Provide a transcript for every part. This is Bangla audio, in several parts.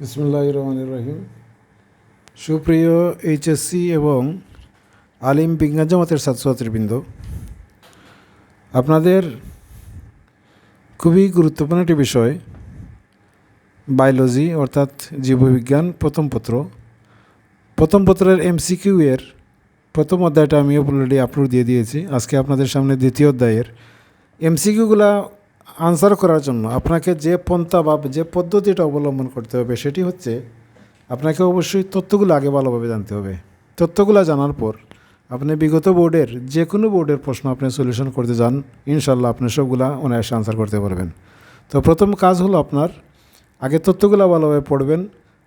বিসমুল্লাহ রহমান রহিম। সুপ্রিয় এইচএসসি এবং আলিম বিজ্ঞান জামাতের ছাত্রছাত্রীবৃন্দ, আপনাদের খুবই গুরুত্বপূর্ণ একটি বিষয়, বায়োলজি অর্থাৎ জীববিজ্ঞান প্রথম পত্র। প্রথম পত্রের এমসিকিউ এর প্রথম অধ্যায়টা আমি অলরেডি আপলোড দিয়ে দিয়েছি। আজকে আপনাদের সামনে দ্বিতীয় অধ্যায়ের এমসিকিউগুলা আনসার করার জন্য আপনাকে যে পন্থা বা যে পদ্ধতিটা অবলম্বন করতে হবে সেটি হচ্ছে আপনাকে অবশ্যই তথ্যগুলো আগে ভালোভাবে জানতে হবে। তথ্যগুলো জানার পর আপনি বিগত বোর্ডের যে কোনো বোর্ডের প্রশ্ন আপনি সলিউশন করতে যান ইনশাল্লাহ আপনি সবগুলা অনায়াসে আনসার করতে পারবেন। তো প্রথম কাজ হলো আপনার আগে তথ্যগুলো ভালোভাবে পড়বেন।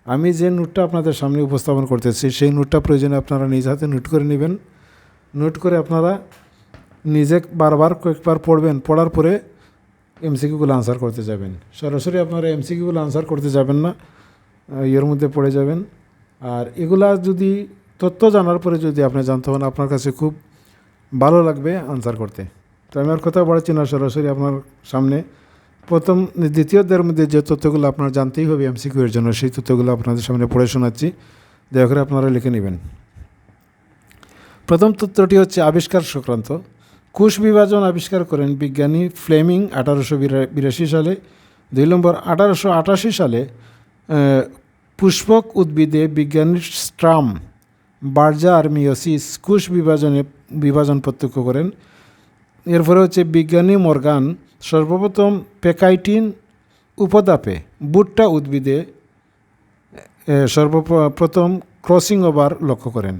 আমি যে নোটটা আপনাদের সামনে উপস্থাপন করতেছি সেই নোটটা প্রয়োজনে আপনারা নিজ হাতে নোট করে নেবেন। নোট করে আপনারা নিজে বারবার কয়েকবার পড়বেন। পড়ার পরে এমসিকিউগুলো আনসার করতে যাবেন। সরাসরি আপনারা এমসিকিউগুলো আনসার করতে যাবেন না এর মধ্যে পড়ে যাবেন। আর এগুলা যদি তথ্য জানার পরে যদি আপনি জানতে পারেন আপনার কাছে খুব ভালো লাগবে আনসার করতে। তো আমি আর কথা বাড়াচ্ছি না, সরাসরি আপনার সামনে। প্রথম দ্বিতীয় মধ্যে যে তথ্যগুলো আপনার জানতেই হবে এমসিকিউ এর জন্য, সেই তথ্যগুলো আপনাদের সামনে পড়ে শোনাচ্ছি। দয়া করে আপনারা লিখে নেবেন। প্রথম তথ্যটি হচ্ছে আবিষ্কার সংক্রান্ত। কোষ বিভাজন আবিষ্কার করেন বিজ্ঞানী ফ্লেমিং আঠারোশো বিরাশি সালে। দুই নম্বর, আঠারোশো আটাশি সালে পুষ্পক উদ্ভিদে বিজ্ঞানী স্ট্রাম বার্জার মিওসিস কোষ বিভাজনে বিভাজন প্রত্যক্ষ করেন। এরপরে হচ্ছে বিজ্ঞানী মর্গান সর্বপ্রথম পেকাইটিন উপদাপে বুট্টা উদ্ভিদে সর্বপ্রথম ক্রসিং ওভার লক্ষ্য করেন।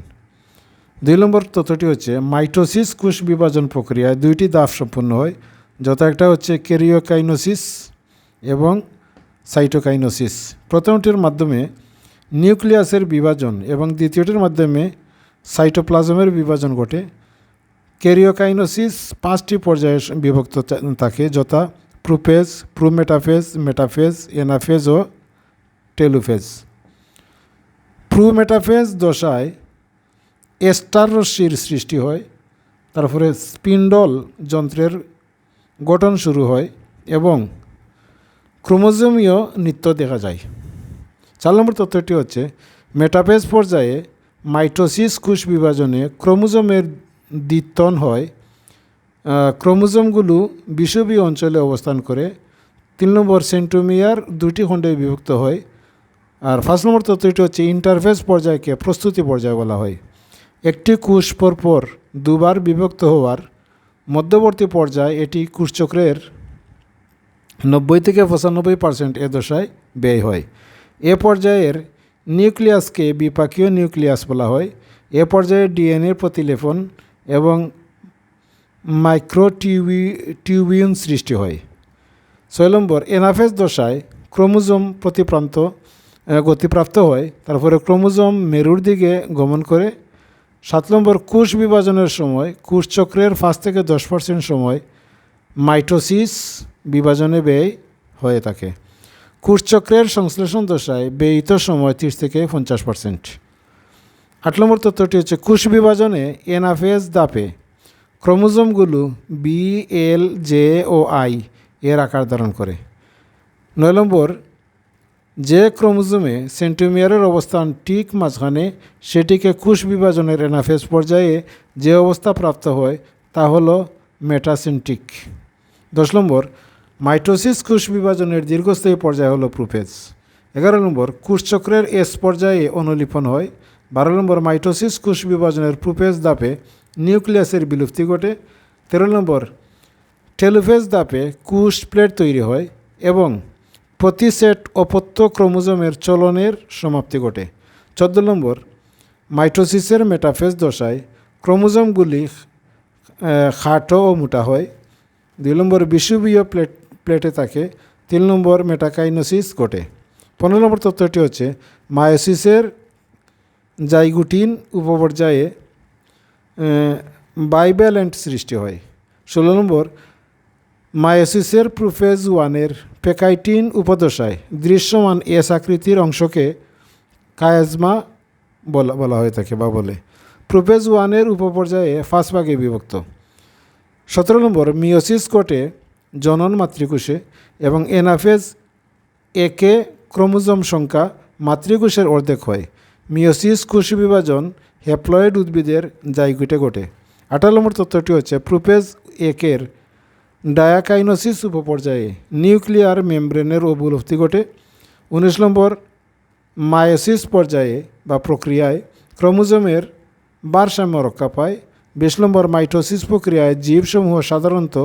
দুই নম্বর তথ্যটি হচ্ছে, মাইটোসিস কোষ বিভাজন প্রক্রিয়ায় দুইটি ধাপ সম্পন্ন হয়, যথা একটা হচ্ছে কেরিওকাইনোসিস এবং সাইটোকাইনোসিস। প্রথমটির মাধ্যমে নিউক্লিয়াসের বিভাজন এবং দ্বিতীয়টির মাধ্যমে সাইটোপ্লাজমের বিভাজন ঘটে। ক্যারিওকাইনোসিস পাঁচটি পর্যায়ে বিভক্ত থাকে, যথা প্রোফেজ প্রুমেটাফেজ, মেটাফেজ, এনাফেজ ও টেলুফেজ। প্রুমেটাফেজ দশায় এস্টার রশ্মির সৃষ্টি হয়, তারপরে স্পিন্ডল যন্ত্রের গঠন শুরু হয় এবং ক্রোমোজোমীয় নৃত্য দেখা যায়। চার নম্বর তথ্যটি হচ্ছে, মেটাফেজ পর্যায়ে মাইটোসিস কোষ বিভাজনে ক্রোমোজোমের দ্বিতন হয় ক্রোমোজোমগুলো বিষুবীয় অঞ্চলে অবস্থান করে, তিন নম্বর সেন্টোমিয়ার দুটি খণ্ডে বিভক্ত হয়, আর ফার্স্ট নম্বর তথ্যটি হচ্ছে ইন্টারফেস পর্যায়কে প্রস্তুতি পর্যায় বলা হয়। একটি কোষ পরপর দুবার বিভক্ত হওয়ার মধ্যবর্তী পর্যায়ে এটি কোষচক্রের নব্বই থেকে পঁচানব্বই পার্সেন্ট এ দশায় ব্যয় হয়। এ পর্যায়ের নিউক্লিয়াসকে বিপাকীয় নিউক্লিয়াস বলা হয়। এ পর্যায়ে ডিএনএ প্রতিলেপন এবং মাইক্রোটিউবি টিউবিউন সৃষ্টি হয়। ছয় নম্বর এনাফেস দশায় ক্রোমোজোম প্রতিপ্রান্ত গতিপ্রাপ্ত হয়। তারপরে ক্রোমোজোম মেরুর দিকে গমন করে সাত নম্বর কোষ বিভাজনের সময় কোষচক্রের পাঁচ থেকে দশ পার্সেন্ট সময় মাইটোসিস বিভাজনে ব্যয় হয়ে থাকে। কোষচক্রের সংশ্লেষণ দশায় ব্যয়িত সময় তিরিশ থেকে পঞ্চাশ পার্সেন্ট আট নম্বর তথ্যটি হচ্ছে কোষ বিভাজনে এনাফেজ দাপে ক্রোমোজোমগুলো B L J O I এর আকার ধারণ করে। নয় নম্বর যে ক্রোমোজোমে সেন্টোমিয়ারের অবস্থান ঠিক মাঝখানে সেটিকে কোষ বিভাজনের এনাফেজ পর্যায়ে যে অবস্থা প্রাপ্ত হয় তা হল মেটাসেন্ট্রিক দশ নম্বর, মাইটোসিস কোষ বিভাজনের দীর্ঘস্থায়ী পর্যায় হলো প্রোফেজ। এগারো নম্বর কোষচক্রের এস পর্যায়ে অনুলিপন হয়। বারো নম্বর, মাইটোসিস কোষ বিভাজনের প্রোফেজ দাপে নিউক্লিয়াসের বিলুপ্তি ঘটে। তেরো নম্বর, টেলোফেজ দাপে কোষ প্লেট তৈরি হয় এবং প্রতি সেট অপত্য ক্রোমোজোমের চলনের সমাপ্তি ঘটে। চোদ্দ নম্বর, মাইটোসিসের মেটাফেজ দশায় ক্রোমোজোমগুলি খাটো ও মোটা হয়। দুই নম্বর, বিষুবীয় প্লেট, প্লেটে থাকে। তিন নম্বর, মেটাকাইনোসিস ঘটে। পনেরো নম্বর তথ্যটি হচ্ছে, মায়োসিসের জাইগুটিন উপপর্যায়ে বাইব্যালেন্ট সৃষ্টি হয়। ষোলো নম্বর মায়োসিসের প্রুফেজ ওয়ানের পেকাইটিন উপদশায় দৃশ্যমান এস আকৃতির অংশকে কায়াজমা বলা বলা হয়ে থাকে বা বলে। প্রোফেজ ওয়ানের উপপর্যায়ে ফার্স্ট ভাগে বিভক্ত। সতেরো নম্বর মিওসিস কোটে জনন মাতৃকোষে এবং এনাফেজ একে ক্রোমোজোম সংখ্যা মাতৃকোষের অর্ধেক হয়। মিওসিস কোষ বিভাজন হ্যাপ্লয়েড উদ্ভিদের জাইগুটে ঘটে। আঠারো নম্বর তথ্যটি হচ্ছে প্রোপেজ একের ডায়াকাইনোসিস উপপর্যায়ে নিউক্লিয়ার মেমব্রেনের অবলুপ্তি ঘটে। উনিশ নম্বর, মায়োসিস পর্যায়ে বা প্রক্রিয়ায় ক্রোমোজোমের ভারসাম্য রক্ষা পায়। বিশ নম্বর, মাইটোসিস প্রক্রিয়ায় জীবসমূহ সাধারণত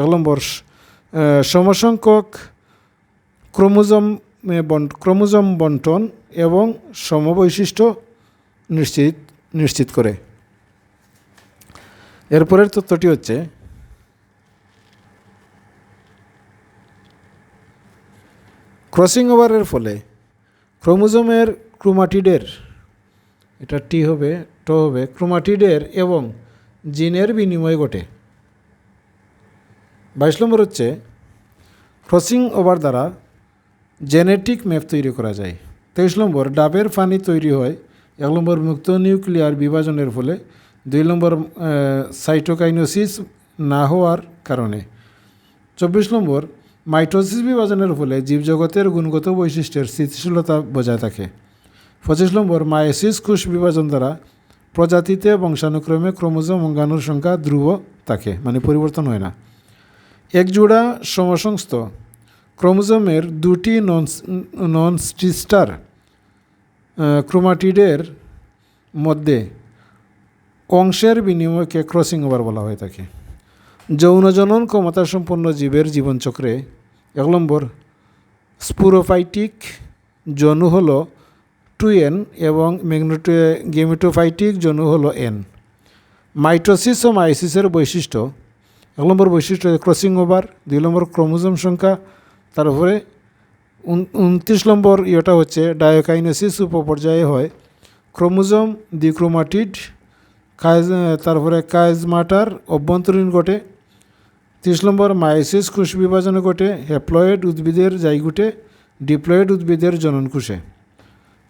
এক নম্বর সমসংখ্যক ক্রোমোজোম ক্রোমোজোম বন্টন এবং সমবৈশিষ্ট্য নিশ্চিত নিশ্চিত করে। এরপরের তথ্যটি হচ্ছে ক্রসিং ওভারের ফলে ক্রোমোজোমের ক্রোমাটিডের, এটা টি হবে, ট হবে, ক্রোমাটিডের এবং জিনের বিনিময় ঘটে। বাইশ নম্বর হচ্ছে ক্রসিং ওভার দ্বারা জেনেটিক ম্যাপ তৈরি করা যায়। তেইশ নম্বর, ডাবের ফানি তৈরি হয়। এক নম্বর, মুক্ত নিউক্লিয়ার বিভাজনের ফলে। দুই নম্বর সাইটোকাইনোসিস না হওয়ার কারণে। চব্বিশ নম্বর মাইটোসিস বিভাজনের ফলে জীবজগতের গুণগত বৈশিষ্ট্যের স্থিতিশীলতা বজায় থাকে। পঁচিশ নম্বর, মায়োসিস কোষ বিভাজন দ্বারা প্রজাতিতে বংশানুক্রমে ক্রোমোজোম অঙ্গাণুর সংখ্যা ধ্রুব থাকে মানে পরিবর্তন হয় না। এক জোড়া সমসংস্থ ক্রোমোজোমের দুটি নন নন স্টিস্টার ক্রোমাটিডের মধ্যে অংশের বিনিময়কে ক্রসিং ওভার বলা হয়ে থাকে। যৌনজনন ক্ষমতা সম্পন্ন জীবের জীবনচক্রে এক নম্বর। স্পুরোফাইটিক জনু হলো টু এন এবং ম্যাগনেটো, গেমিটোফাইটিক জনু হলো এন। মাইটোসিস ও মাইসিসের বৈশিষ্ট্য। এক নম্বর বৈশিষ্ট্য ক্রসিং ওভার, দুই নম্বর ক্রোমোজোম সংখ্যা, তারপরে উনত্রিশ নম্বর ইয়েটা হচ্ছে ডায়োকাইনেসিস উপপর্যায়ে হয়। ক্রোমোজোম দ্বিক্রোমাটিড কাজ, তারপরে কাজমাটার অভ্যন্তরীণ ঘটে তিরিশ নম্বর মায়োসিস কোষ বিভাজন ঘটে হ্যাপ্লয়েড উদ্ভিদের জাইগুটে ডিপ্লয়েড উদ্ভিদের জননকোষে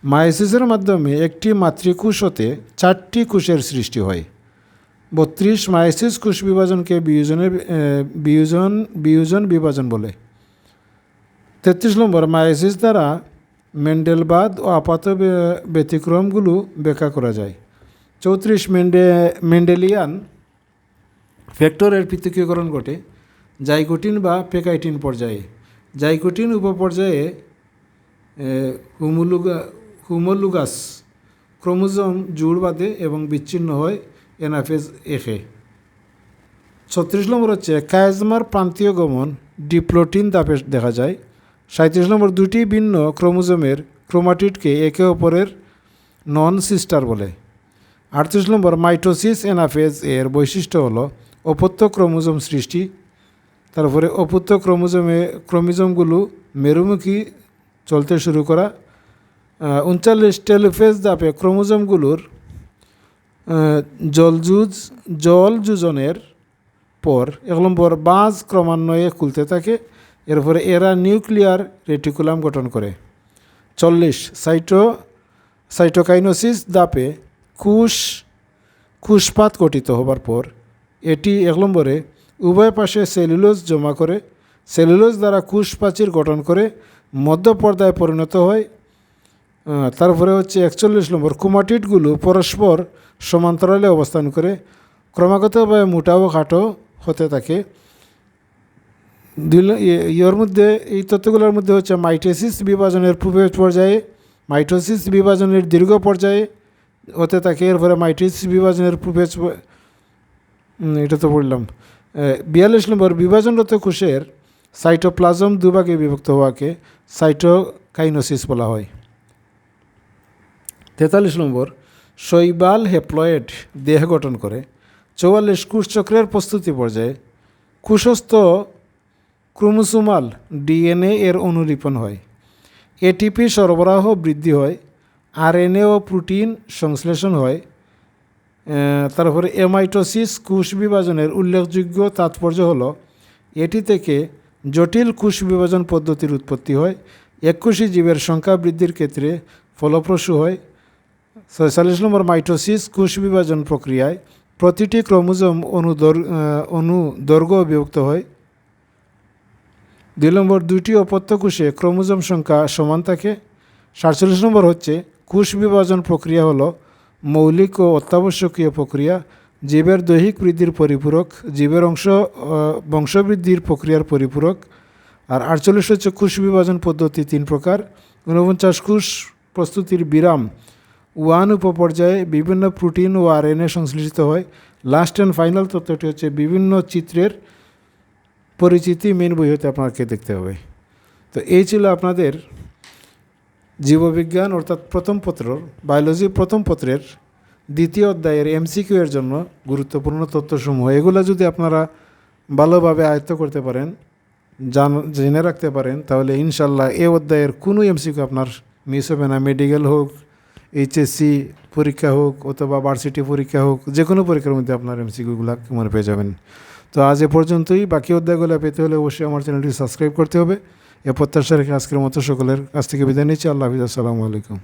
মায়োসিসের মাধ্যমে একটি মাতৃকোষ হতে চারটি কোষের সৃষ্টি হয়। বত্রিশ মায়োসিস কোষ বিভাজনকে বিয়োজনের বিয়োজন বিয়োজন বিভাজন বলে। তেত্রিশ নম্বর মায়োসিস দ্বারা মেন্ডেলবাদ ও আপাত ব্যতিক্রমগুলো ব্যাখ্যা করা যায়। চৌত্রিশ, মেন্ডে, মেন্ডেলিয়ান ফ্যাক্টরের পৃথকীকরণ ঘটে জাইকোটিন বা পেকাইটিন পর্যায়ে। জাইকোটিন উপপর্যায়ে হুমুলুগা, হুমোলুগাস ক্রোমোজোম জোড় বাঁধে এবং বিচ্ছিন্ন হয় এনাফেজ এফে ছত্রিশ নম্বর হচ্ছে, কায়াজমার প্রান্তীয় গমন ডিপ্লোটিন দাপে দেখা যায়। সাঁত্রিশ নম্বর, দুটি ভিন্ন ক্রোমোজোমের ক্রোমাটিডকে একে অপরের নন সিস্টার বলে। আটত্রিশ নম্বর, মাইটোসিস এনাফেজ এর বৈশিষ্ট্য হলো অপত্য ক্রোমোজোম সৃষ্টি তারপরে অপত্য ক্রোমোজোমে ক্রোমোজোমগুলো মেরুমুখী চলতে শুরু করা উনচল্লিশ টেলোফেজ দাপে ক্রোমোজোমগুলোর আহ, জলযুজ জল যুজনের পর এক নম্বর বাঁজ ক্রমান্বয়ে খুলতে থাকে এরপরে এরা নিউক্লিয়ার রেটিকুলাম গঠন করে। চল্লিশ সাইটো সাইটোকাইনোসিস দাপে কুশ কুশপাত গঠিত হবার পর এটি এক নম্বরে উভয় পাশে সেলুলোজ জমা করে, সেলুলোজ দ্বারা কুশ প্রাচীর গঠন করে মধ্যপর্দায় পরিণত হয়। তারপরে হচ্ছে একচল্লিশ নম্বর, কুমাটিটগুলো পরস্পর সমান্তরালে অবস্থান করে, ক্রমাগতভাবে মোটা ও খাটো হতে থাকে। দুই ইয়ে- ইয়ের মধ্যে, এই তথ্যগুলোর মধ্যে হচ্ছে মাইটোসিস বিভাজনের পূর্ব পর্যায়ে, মাইটোসিস বিভাজনের দীর্ঘ পর্যায়ে হতে থাকে, এরপরে মাইটোসিস বিভাজনের পূর্বে এটা তো বললাম। বিয়াল্লিশ নম্বর, বিভাজনরত কোষের সাইটোপ্লাজম দুভাগে বিভক্ত হওয়াকে সাইটোকাইনোসিস বলা হয়। তেতাল্লিশ নম্বর, শৈবাল হেপ্লয়েড দেহ গঠন করে। চৌয়াল্লিশ, কোষচক্রের প্রস্তুতি পর্যায়ে কুশস্থ ক্রোমোসোমাল ডিএনএ এর অনুলিপন হয়। এটিপি সরবরাহ বৃদ্ধি হয়, আরএনএ ও প্রোটিন সংশ্লেষণ হয় তারপরে এমাইটোসিস কোষ বিভাজনের উল্লেখযোগ্য তাৎপর্য হলো, এটি থেকে জটিল কোষ বিভাজন পদ্ধতির উৎপত্তি হয়। একুশি জীবের সংখ্যা বৃদ্ধির ক্ষেত্রে ফলপ্রসূ হয়। ছয়চল্লিশ নম্বর মাইটোসিস কোষ বিভাজন প্রক্রিয়ায় প্রতিটি ক্রোমোজোম অনুদর অনুদৈর্ঘ্য বিভক্ত হয়। দুই নম্বর, দুইটি অপত্য কোষে ক্রোমোজোম সংখ্যা সমান থাকে। সাতচল্লিশ নম্বর হচ্ছে কোষ বিভাজন প্রক্রিয়া হলো মৌলিক ও অত্যাবশ্যকীয় প্রক্রিয়া, জীবের দৈহিক বৃদ্ধির পরিপূরক, জীবের অংশ বংশবৃদ্ধির প্রক্রিয়ার পরিপূরক, আর আটচল্লিশ হচ্ছে কোষ বিভাজন পদ্ধতি তিন প্রকার। ঊনপঞ্চাশ কোষ প্রস্তুতির বিরাম, ওয়ান উপপর্যায়ে বিভিন্ন প্রোটিন ও আর আরএনএ সংশ্লেষিত হয়। লাস্ট অ্যান্ড ফাইনাল তথ্যটি হচ্ছে বিভিন্ন চিত্রের পরিচিতি মেন বই হতে আপনাকে দেখতে হবে। তো এই ছিল আপনাদের জীববিজ্ঞান অর্থাৎ প্রথম পত্র, বায়োলজি প্রথম পত্রের দ্বিতীয় অধ্যায়ের এমসিকিউ এর জন্য গুরুত্বপূর্ণ তথ্যসমূহ। এগুলো যদি আপনারা ভালোভাবে আয়ত্ত করতে পারেন, জান, জেনে রাখতে পারেন, তাহলে ইনশাল্লাহ এ অধ্যায়ের কোনো এমসিকিউ আপনার মিস হবে না। মেডিকেল হোক এইচএসসি পরীক্ষা হোক, অথবা ভার্সিটি পরীক্ষা হোক যে কোনো পরীক্ষার মধ্যে আপনার এমসিকিউগুলো মনে পেয়ে যাবেন। তো আজ এ পর্যন্তই। বাকি অধ্যায়গুলো পেতে হলে অবশ্যই আমার চ্যানেলটি সাবস্ক্রাইব করতে হবে। এ প্রত্যাশা রেখে আজকের মতো সকলের কাছ থেকে বিদায় নিচ্ছি। আল্লাহ হাফিজ আসসালামু আলাইকুম।